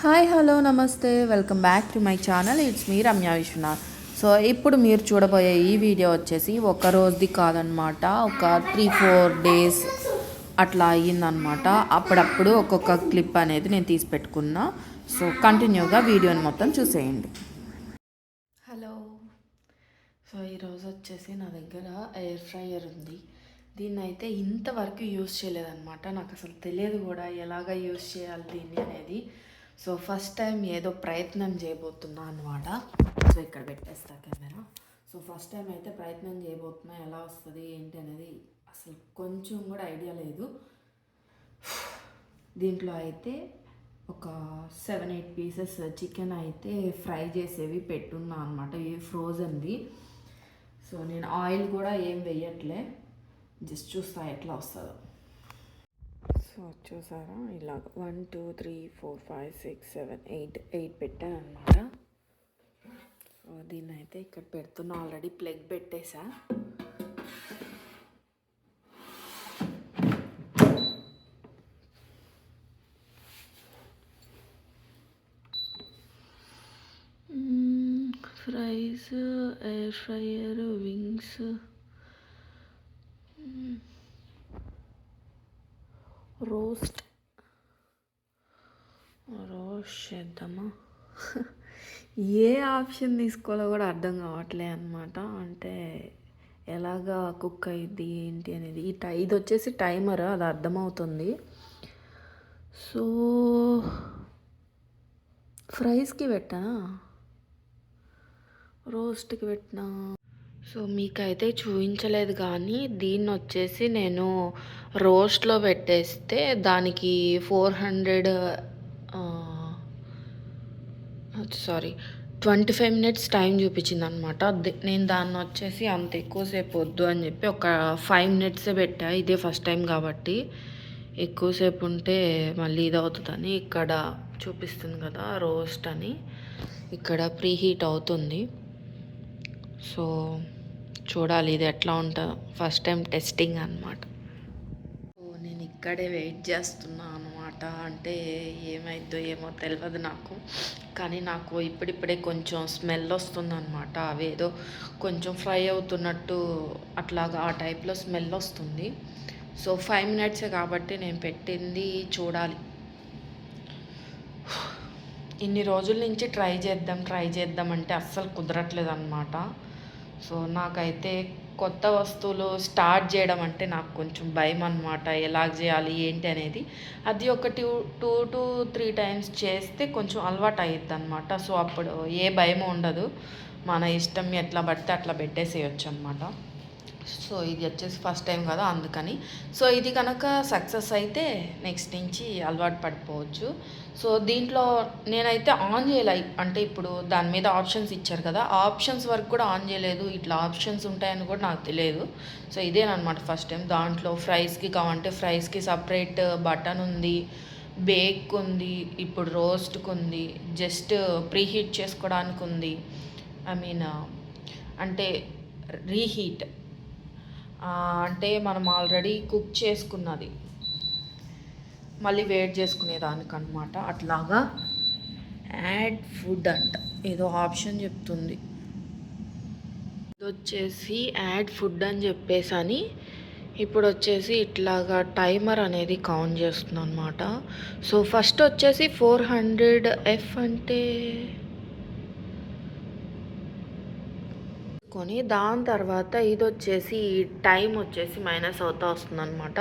Hi hello నమస్తే. Welcome back to my channel. It's me Ramya Viswanath. So ఇప్పుడు మీరు చూడబోయే ఈ వీడియో వచ్చేసి ఒక రోజుది కాదనమాట ఒక త్రీ ఫోర్ డేస్ అట్లా అయ్యిందనమాట అప్పుడప్పుడు ఒక్కొక్క క్లిప్ అనేది నేను తీసి పెట్టుకున్నా. సో కంటిన్యూగా వీడియోని మొత్తం చూసేయండి. హలో. సో ఈరోజు వచ్చేసి నా దగ్గర ఎయిర్ ఫ్రైయర్ ఉంది. దీన్ని అయితే ఇంతవరకు యూజ్ చేయలేదన్నమాట. నాకు అసలు తెలియదు కూడా ఎలాగ యూస్ చేయాలి దీన్ని అనేది. సో ఫస్ట్ టైం ఏదో ప్రయత్నం చేయబోతున్నా అనమాట సో ఇక్కడ పెట్టేస్తా కెమెరా. సో ఫస్ట్ టైం అయితే ప్రయత్నం చేయబోతున్నా ఎలా వస్తుంది ఏంటి అనేది అసలు కొంచెం కూడా ఐడియా లేదు. దీంట్లో అయితే ఒక సెవెన్ ఎయిట్ పీసెస్ చికెన్ అయితే ఫ్రై చేసేవి పెట్టున్నా అనమాట ఇవి ఫ్రోజన్వి సో నేను ఆయిల్ కూడా ఏం వేయట్లే. జస్ట్ చూస్తా ఎట్లా వస్తుందో. సో చూసారా? ఇలా one two three four five six seven eight eight పెట్టాను అనమాట సో దీన్ని అయితే ఇక్కడ పెడుతున్నా. ఆల్రెడీ ప్లగ్ పెట్టేసా. Fries air fryer wings roast. Roast చేద్దామా? ఏ ఆప్షన్ తీసుకోవాలో కూడా అర్థం కావట్లే అనమాట అంటే ఎలాగా కుక్ అయ్యిద్ది ఏంటి అనేది. ఈ టై ఇది వచ్చేసి టైమర్ అది అర్థమవుతుంది. సో ఫ్రైస్కి పెట్టానా? రోస్ట్కి పెట్టినా? సో మీకైతే చూపించలేదు కానీ దీన్ని వచ్చేసి నేను రోస్ట్లో పెట్టేస్తే దానికి four hundred sorry twenty five minutes time చూపించింది అనమాట నేను దాన్ని వచ్చేసి అంత ఎక్కువసేపు వద్దు అని చెప్పి ఒక ఫైవ్ మినిట్సే పెట్టా. ఇదే ఫస్ట్ టైం కాబట్టి ఎక్కువసేపు ఉంటే మళ్ళీ ఇది ఇక్కడ చూపిస్తుంది కదా రోస్ట్ అని. ఇక్కడ ప్రీ హీట్ అవుతుంది. సో చూడాలి ఇది ఎట్లా ఉంటుందో. ఫస్ట్ టైం టెస్టింగ్ అనమాట సో నేను ఇక్కడే వెయిట్ చేస్తున్నా అనమాట అంటే ఏమైందో ఏమో తెలియదు నాకు. కానీ నాకు ఇప్పుడిప్పుడే కొంచెం స్మెల్ వస్తుంది అనమాట అవేదో కొంచెం ఫ్రై అవుతున్నట్టు అట్లాగా ఆ టైప్లో స్మెల్ వస్తుంది. సో ఫైవ్ మినిట్సే కాబట్టి నేను పెట్టింది చూడాలి. ఇన్ని రోజుల నుంచి ట్రై చేద్దాం ట్రై చేద్దాం అంటే అస్సలు కుదరట్లేదు అనమాట సో నాకైతే కొత్త వస్తువులు స్టార్ట్ చేయడం అంటే నాకు కొంచెం భయం అనమాట ఎలా చేయాలి ఏంటి అనేది. అది ఒక two two to three times చేస్తే కొంచెం అలవాటు అయ్యిద్ది అనమాట సో అప్పుడు ఏ భయం ఉండదు. మన ఇష్టం ఎట్లా పడితే అట్లా పెట్టేసేయచ్చు అనమాట సో ఇది వచ్చేసి ఫస్ట్ టైం కదా అందుకని. సో ఇది కనుక సక్సెస్ అయితే నెక్స్ట్ నుంచి అలవాటు పడిపోవచ్చు. సో దీంట్లో నేనైతే ఆన్ చేయలే అంటే ఇప్పుడు దాని మీద ఆప్షన్స్ ఇచ్చారు కదా ఆప్షన్స్ వరకు కూడా ఆన్ చేయలేదు. ఇట్లా ఆప్షన్స్ ఉంటాయని కూడా నాకు తెలియదు. సో ఇదేనమాట ఫస్ట్ టైం దాంట్లో ఫ్రైస్కి కావాలంటే ఫ్రైస్కి సపరేట్ బటన్ ఉంది బేక్ ఉంది ఇప్పుడు రోస్ట్కి ఉంది జస్ట్ ప్రీహీట్ చేసుకోవడానికి ఉంది. ఐ మీన్ అంటే రీహీట్ అంటే మనం ఆల్రెడీ కుక్ చేసుకున్నది. మళ్ళీ వెయిట్ చేసుకునేదానికనమాట అట్లాగా యాడ్ ఫుడ్ అంట. ఏదో ఆప్షన్ చెప్తుంది. వచ్చేసి యాడ్ ఫుడ్ అని చెప్పేసి అని ఇప్పుడు వచ్చేసి ఇట్లాగా టైమర్ అనేది కౌంట్ చేస్తుంది అనమాట సో ఫస్ట్ వచ్చేసి ఫోర్ హండ్రెడ్ ఎఫ్ అంటే కొని దాని తర్వాత ఇది వచ్చేసి టైం వచ్చేసి మైనస్ అవుతా వస్తుంది అనమాట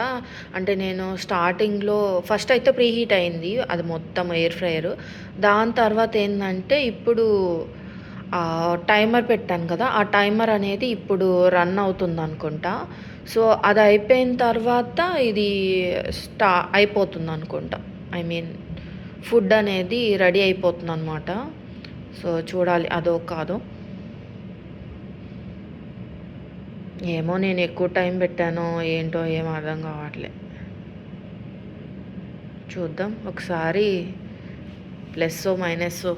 అంటే నేను స్టార్టింగ్లో ఫస్ట్ అయితే ప్రీ హీట్ అయింది అది మొత్తం ఎయిర్ ఫ్రైయర్. దాని తర్వాత ఏంటంటే ఇప్పుడు టైమర్ పెట్టాను కదా ఆ టైమర్ అనేది ఇప్పుడు రన్ అవుతుంది అనుకుంటా సో అది అయిపోయిన తర్వాత ఇది స్టా అయిపోతుంది అనుకుంటా ఐ మీన్ ఫుడ్ అనేది రెడీ అయిపోతుంది అనమాట సో చూడాలి అదో కాదో. ఏమో నేను ఎక్కువ టైం పెట్టానో ఏంటో ఏం అర్థం కావట్లే. చూద్దాం. ఒకసారి ప్లస్ మైనస్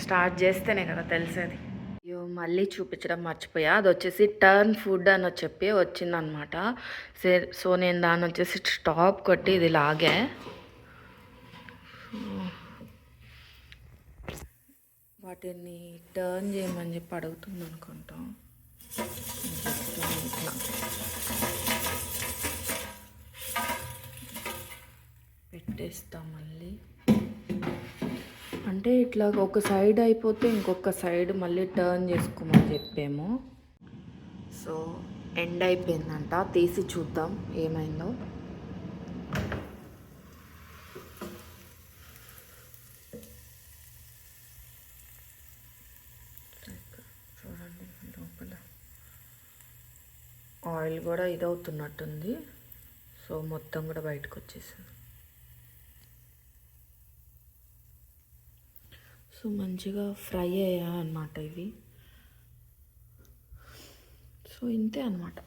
స్టార్ట్ చేస్తేనే కదా తెలిసేది. అయ్యో మళ్ళీ చూపించడం మర్చిపోయా. అది వచ్చేసి టర్న్ ఫుడ్ అని చెప్పి వచ్చిందనమాట. సో నేను దాన్ని వచ్చేసి స్టాప్ కొట్టి ఇది లాగే. వాటిని టర్న్ చేయమని చెప్పి అడుగుతుంది అనుకుంటాం ఇట్లా మళ్ళీ. అంటే ఇట్లా ఒక సైడ్ అయిపోతే ఇంకొక సైడ్ మళ్ళీ టర్న్ చేసుకోమని చెప్పాము. సో ఎండ్ అయిపోయిందంట. తీసి చూద్దాం ఏమైందో చూడండి లోపల ఆయిల్ కూడా ఇదవుతున్నట్టుంది. సో మొత్తం కూడా బయటకు వచ్చేసింది సో మంచిగా ఫ్రై అయ్యా అన్నమాట ఇవి. సో ఇంతే అనమాట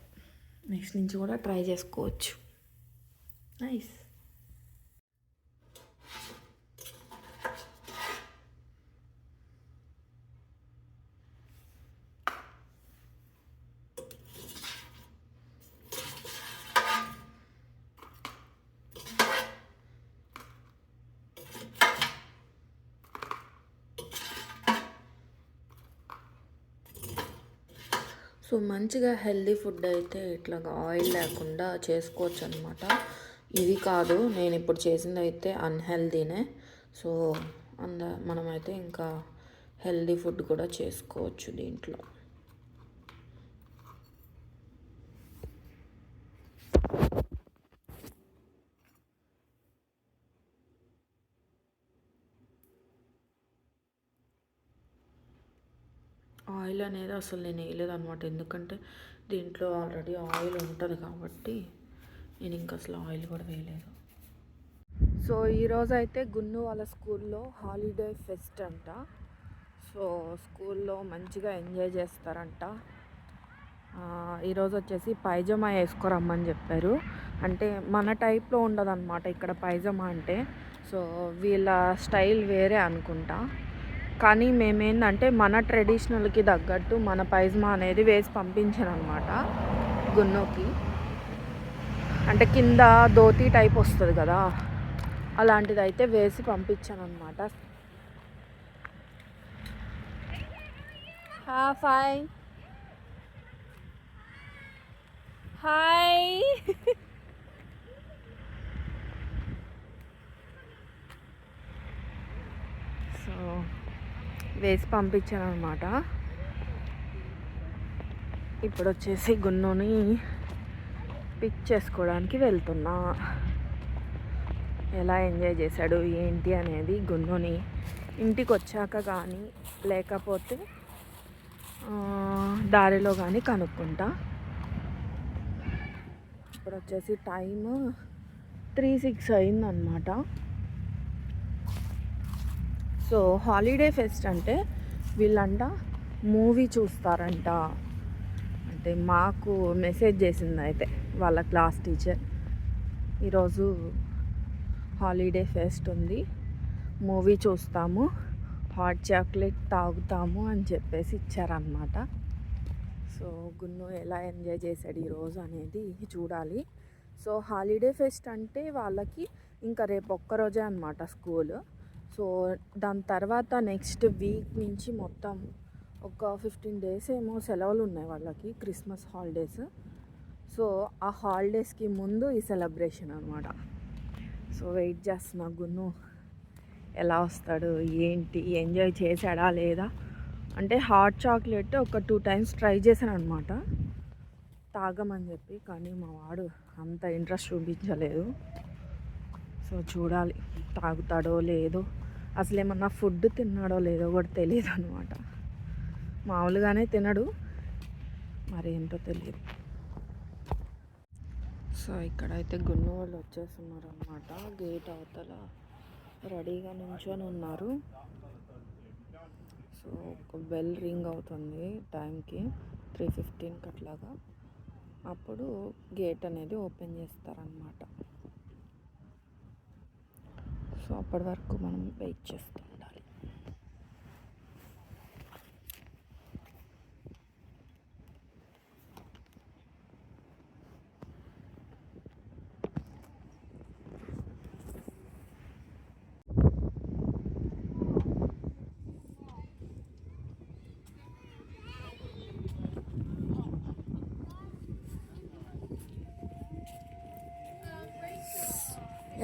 నెక్స్ట్ నుంచి కూడా ట్రై చేసుకోవచ్చు. నైస్. సో మంచిగా హెల్దీ ఫుడ్ అయితే ఇట్లా ఆయిల్ లేకుండా చేసుకోవచ్చు అనమాట ఇది కాదు నేను ఇప్పుడు చేసింది అయితే అన్హెల్దీనే. సో అంద మనమైతే ఇంకా హెల్దీ ఫుడ్ కూడా చేసుకోవచ్చు దీంట్లో. ఆయిల్ అనేది అసలు నేను వేయలేదు అనమాట ఎందుకంటే దీంట్లో ఆల్రెడీ ఆయిల్ ఉంటుంది కాబట్టి నేను ఇంకా అసలు ఆయిల్ కూడా వేయలేదు. సో ఈరోజు అయితే గున్ను వాళ్ళ స్కూల్లో హాలిడే ఫెస్ట్ అంట. సో స్కూల్లో మంచిగా ఎంజాయ్ చేస్తారంట. ఈరోజు వచ్చేసి పైజమా వేసుకోరమ్మని చెప్పారు. అంటే మన టైప్లో ఉండదన్నమాట ఇక్కడ పైజమా అంటే. సో వీళ్ళ స్టైల్ వేరే అనుకుంటా. కానీ మేమేందంటే మన ట్రెడిషనల్కి తగ్గట్టు మన పైజమా అనేది వేసి పంపించాను అనమాట గున్నోకి. అంటే కింద ధోతి టైప్ వస్తుంది కదా అలాంటిది అయితే వేసి పంపించాను అనమాట హాయ్ హాయ్ సో వేసి పంపించాను అనమాట ఇప్పుడు వచ్చేసి గున్నుని పిక్ చేసుకోవడానికి వెళ్తున్నా. ఎలా ఎంజాయ్ చేశాడు ఏంటి అనేది గున్నుని ఇంటికి వచ్చాక కానీ లేకపోతే దారిలో కానీ కనుక్కుంటా. ఇప్పుడు వచ్చేసి టైం త్రీ సిక్స్ అయిందనమాట సో హాలిడే ఫెస్ట్ అంటే వీళ్ళంట మూవీ చూస్తారంట. అంటే మాకు మెసేజ్ చేసింది అయితే వాళ్ళ క్లాస్ టీచర్. ఈరోజు హాలిడే ఫెస్ట్ ఉంది. మూవీ చూస్తాము. హాట్ చాక్లెట్ తాగుతాము అని చెప్పేసి ఇచ్చారనమాట సో గున్ను ఎలా ఎంజాయ్ చేశాడు ఈరోజు అనేది చూడాలి. సో హాలిడే ఫెస్ట్ అంటే వాళ్ళకి ఇంకా రేపు ఒక్కరోజే అనమాట స్కూల్. సో దాని తర్వాత నెక్స్ట్ వీక్ నుంచి మొత్తం ఒక ఫిఫ్టీన్ డేస్ ఏమో సెలవులు ఉన్నాయి వాళ్ళకి క్రిస్మస్ హాలిడేస్. సో ఆ హాలిడేస్కి ముందు ఈ సెలబ్రేషన్ అనమాట సో వెయిట్ చేస్తున్నా గున్ను. ఎలా వస్తాడు? ఏంటి? ఎంజాయ్ చేశాడా లేదా? అంటే హాట్ చాక్లెట్ ఒక టూ టైమ్స్ ట్రై చేశాను అనమాట తాగమని చెప్పి కానీ మా వాడు అంత ఇంట్రెస్ట్ చూపించలేదు. సో చూడాలి తాగుతాడో లేదో. అసలు ఏమన్నా ఫుడ్ తిన్నాడో లేదో కూడా తెలియదు అనమాట మామూలుగానే తినడు. మరి ఏంటో తెలియదు సో ఇక్కడైతే గున్ను వాళ్ళు వచ్చేస్తున్నారు అనమాట గేట్ అవతల రెడీగా నించొని ఉన్నారు. సో ఒక బెల్ రింగ్ అవుతుంది టైంకి. త్రీ ఫిఫ్టీన్కి అట్లాగా. అప్పుడు గేట్ అనేది ఓపెన్ చేస్తారనమాట సో అప్పటి వరకు మనం వెయిట్ చేస్తూ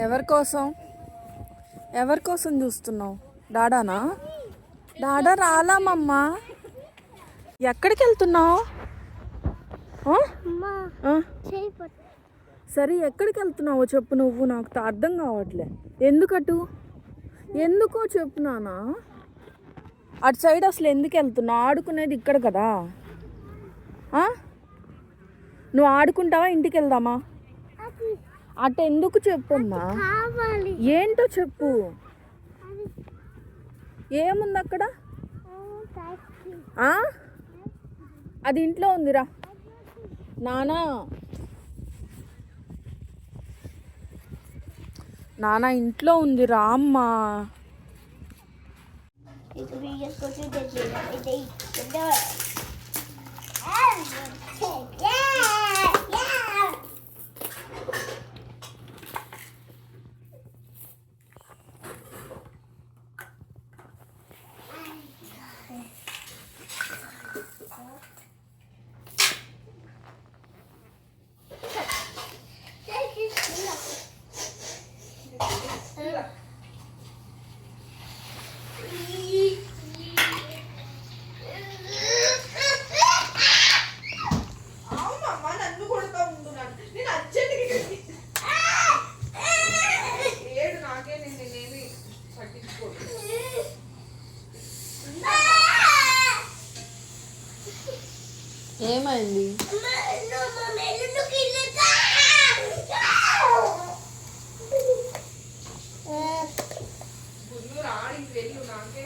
ఎవరి కోసం? ఎవరి కోసం చూస్తున్నావు? డాడానా? డాడా రాలామమ్మా ఎక్కడికి వెళ్తున్నావు? సరే ఎక్కడికి వెళ్తున్నావో చెప్పు నువ్వు నాకు అర్థం కావట్లే. ఎందుకటు ఎందుకో చెప్పు నానా. అటు సైడ్ అసలు ఎందుకు వెళ్తున్నావు? ఆడుకునేది ఇక్కడ కదా? నువ్వు ఆడుకుంటావా? ఇంటికి వెళ్దామా? అటు ఎందుకు చెప్పమ్మా ఏంటో చెప్పు. ఏముంది అక్కడ? అది ఇంట్లో ఉందిరా. నానా. నానా ఇంట్లో ఉంది రా అమ్మా. ఇది బియ్యం కొట్టి తెచ్చి ఇది ఇది ఆ, యా, యా. అవునమ్మా నన్ను కొడుతూ ఉంటున్నాను నేను అర్జెంట్గా ఏడు నాకే నేను నేనేమి పట్టించుకోడు ఏమైంది గుళ్ళు రాడి వెళ్ళు నాకే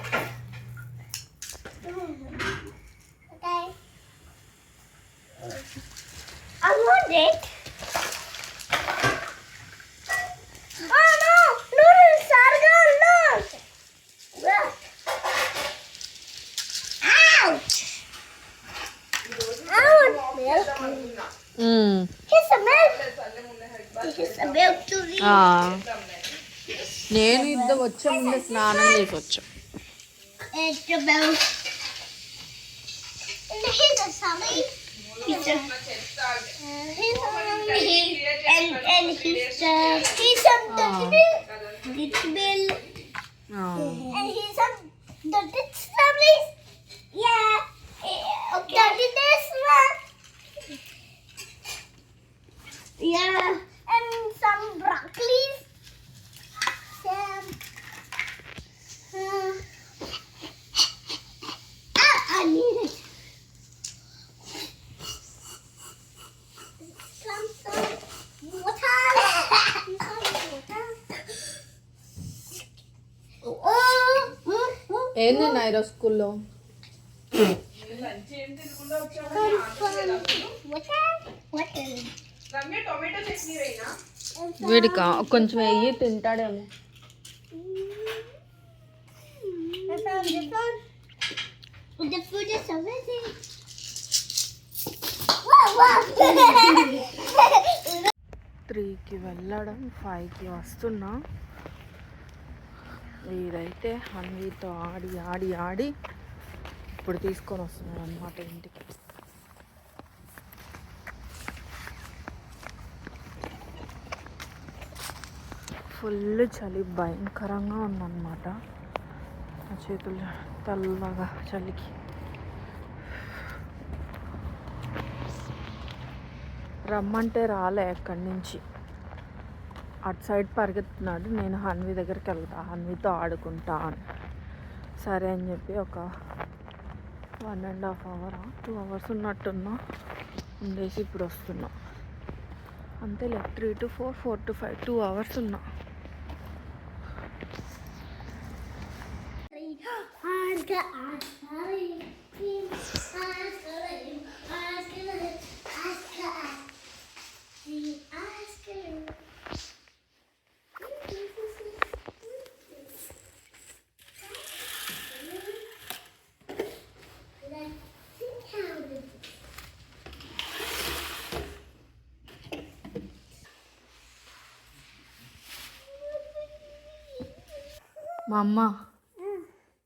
నేను ఇద్దరు వచ్చే ముందే స్నానం చేసి వచ్చా It's the milk. And here's a Sally. He's a, uh, he's a, and, and he's a, he's a dirty bill. Dirty bill. And he's a dirty families. Yeah. eh, Dirty this one. Yeah. And some broccoli. Some. Uh, ah, I need it. Some, some water. Some water. Oh, oh, oh. ఏంది ఈరోజు స్కూల్లో వీడికా? కొంచెం వెయ్యి తింటాడేమో. త్రీకి వెళ్ళడం ఫైవ్కి వస్తున్నా. ఇదైతే హన్వీతో ఆడి ఆడి ఆడి ఇప్పుడు తీసుకొని వస్తున్నాడు అనమాట ఇంటికి. ఫుల్ చలి భయంకరంగా ఉందన్నమాట. ఆ చేతులు తెల్లగా చలికి. రమ్మంటే రాలే ఎక్కడి నుంచి. అటు సైడ్ పరిగెత్తున్నాడు. నేను హన్వి దగ్గరికి వెళ్తా హన్వితో ఆడుకుంటా అని సరే అని చెప్పి ఒక one and half hour two hours ఉన్నట్టున్నా ఉండేసి ఇప్పుడు వస్తున్నా. లేదు three to four four to five two hours ఉన్నా. మా అమ్మ.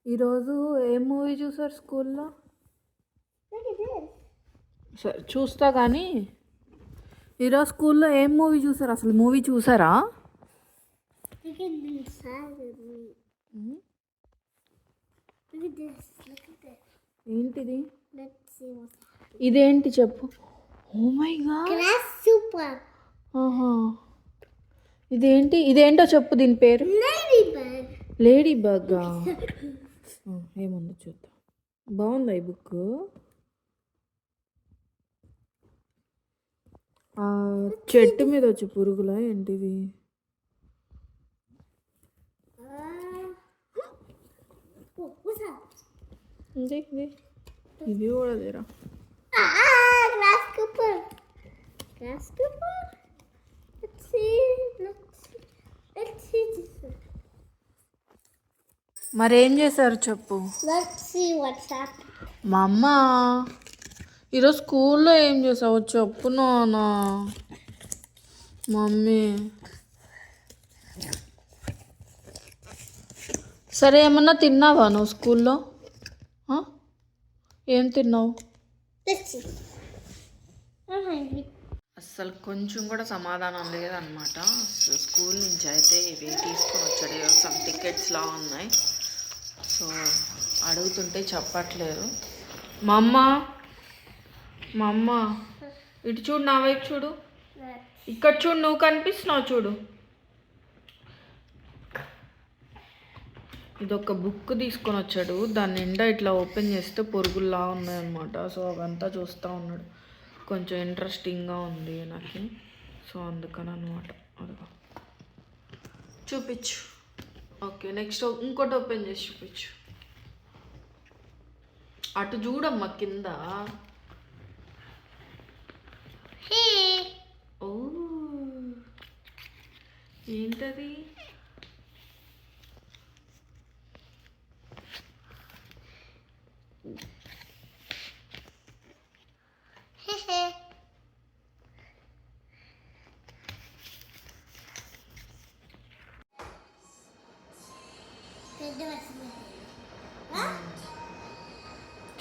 ఈరోజు ఏం మూవీ చూసారు స్కూల్లో? సరే చూస్తా కానీ. ఈరోజు స్కూల్లో ఏం మూవీ చూసారు? అసలు మూవీ చూసారా? ఏంటిది? ఇదేంటి చెప్పు. సూపర్ ఇదేంటి? ఇదేంటో చెప్పు దీని పేరు. Lady bug. ఏముంది చూద్దాం. బాగుందా ఈ బుక్? చెట్టు మీద వచ్చే పురుగులా ఏంటివి ఇది కూడా తీరా మరేం చేశారు చెప్పు. Let's see what's happening. మా అమ్మ ఈరోజు స్కూల్లో ఏం చేసావు చెప్పు నాన్న. మమ్మీ. సరే ఏమన్నా తిన్నావా నువ్వు స్కూల్లో? ఏం తిన్నావు. అస్సలు కొంచెం కూడా సమాధానం లేదనమాట స్కూల్ నుంచి అయితే ఇవి తీసుకొని వచ్చాడు. సమ్ టికెట్స్లా ఉన్నాయి. సో అడుగుతుంటే చెప్పట్లేదు. మా అమ్మ మా అమ్మ ఇటు చూడు నా వైపు చూడు. ఇక్కడ చూడు నువ్వు కనిపిస్తున్నావు చూడు. ఇది ఒక బుక్ తీసుకొని వచ్చాడు. దాని నిండా ఇట్లా ఓపెన్ చేస్తే పొరుగుల్లా ఉన్నాయన్నమాట. సో అవంతా చూస్తూ ఉన్నాడు. కొంచెం ఇంట్రెస్టింగ్గా ఉంది నాకు. సో అందుకని అనమాట అదిగో. చూపించు. ఓకే నెక్స్ట్ ఇంకోటి ఓపెన్ చేసి చూపించు. అటు చూడమ్మా కింద. ఓ ఏంటది?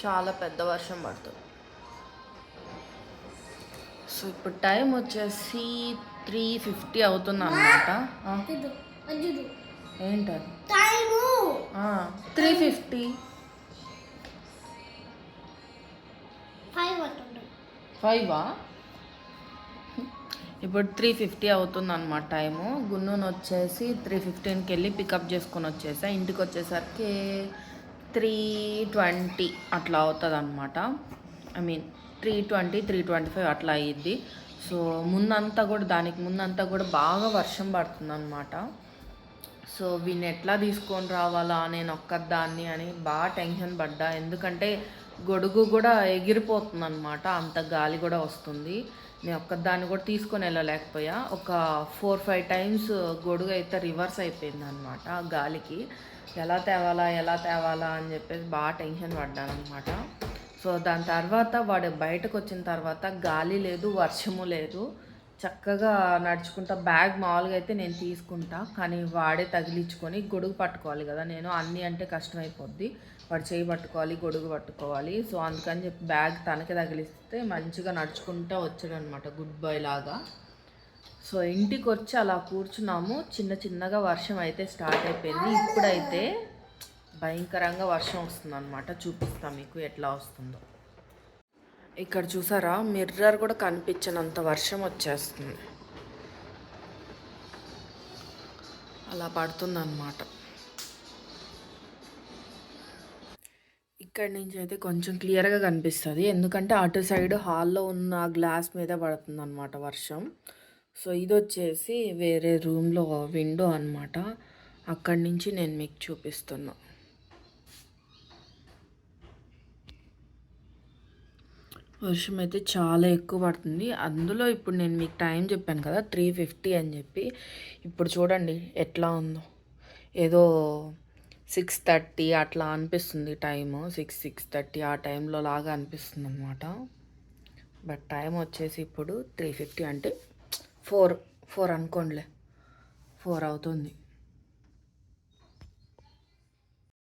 చాలా పెద్ద వర్షం పడుతుంది. సో ఇప్పుడు టైం వచ్చేసి త్రీ ఫిఫ్టీ అవుతుంది అనమాట ఏంటది. Three fifty? ఫైవా? ఇప్పుడు త్రీ ఫిఫ్టీ అవుతుంది అనమాట టైము. గున్నును వచ్చేసి త్రీ ఫిఫ్టీన్కి వెళ్ళి పికప్ చేసుకొని వచ్చేసా ఇంటికి వచ్చేసరికి త్రీ ట్వంటీ అట్లా అవుతుంది అనమాట I mean three twenty three twenty five అట్లా అయ్యిద్ది. సో ముందంతా కూడా దానికి ముందంతా కూడా బాగా వర్షం పడుతుందన్నమాట. సో వీడిని ఎట్లా తీసుకొని రావాలా నేను ఒక్కదాన్ని అని బాగా టెన్షన్ పడ్డా. ఎందుకంటే గొడుగు కూడా ఎగిరిపోతుంది అనమాట అంత గాలి కూడా వస్తుంది. నేను ఒక్కదాన్ని కూడా తీసుకొని వెళ్ళలేకపోయా. ఒక ఫోర్ ఫైవ్ టైమ్స్ గొడుగు అయితే రివర్స్ అయిపోయింది అనమాట గాలికి. ఎలా తేవాలా ఎలా తేవాలా అని చెప్పేసి బాగా టెన్షన్ పడ్డాను అనమాట సో దాని తర్వాత వాడు బయటకు వచ్చిన తర్వాత గాలి లేదు వర్షము లేదు. చక్కగా నడుచుకుంటా. బ్యాగ్ మామూలుగా అయితే నేను తీసుకుంటా. కానీ వాడే తగిలించుకొని గొడుగు పట్టుకోవాలి కదా. నేను అన్నీ అంటే కష్టమైపోద్ది. వాడు చేయి పట్టుకోవాలి గొడుగు పట్టుకోవాలి. సో అందుకని చెప్పి బ్యాగ్ తనకి తగిలిస్తే మంచిగా నడుచుకుంటా వచ్చాడు అనమాట గుడ్ బాయ్ లాగా. సో ఇంటికి వచ్చి అలా కూర్చున్నాము. చిన్న చిన్నగా వర్షం అయితే స్టార్ట్ అయిపోయింది. ఇప్పుడైతే భయంకరంగా వర్షం వస్తుంది అనమాట చూపిస్తాం మీకు ఎట్లా వస్తుందో. ఇక్కడ చూసారా? మిర్రర్ కూడా కనిపించనంత వర్షం వచ్చేస్తుంది. అలా పడుతుందన్నమాట. ఇక్కడ నుంచి అయితే కొంచెం క్లియర్గా కనిపిస్తుంది. ఎందుకంటే అటు సైడ్ హాల్లో ఉన్న గ్లాస్ మీద పడుతుంది అనమాట వర్షం. సో ఇది వచ్చేసి వేరే రూమ్లో విండో అనమాట అక్కడి నుంచి నేను మీకు చూపిస్తున్నా. వర్షం అయితే చాలా ఎక్కువ పడుతుంది. అందులో ఇప్పుడు నేను మీకు టైం చెప్పాను కదా త్రీ ఫిఫ్టీ అని చెప్పి. ఇప్పుడు చూడండి ఎట్లా ఉందో. ఏదో సిక్స్ థర్టీ అట్లా అనిపిస్తుంది టైము సిక్స్ సిక్స్ థర్టీ ఆ టైంలో లాగా అనిపిస్తుంది అనమాట బట్ టైం వచ్చేసి ఇప్పుడు త్రీ ఫిఫ్టీ అంటే ఫోర్ ఫోర్ అనుకోండిలే. ఫోర్ అవుతుంది.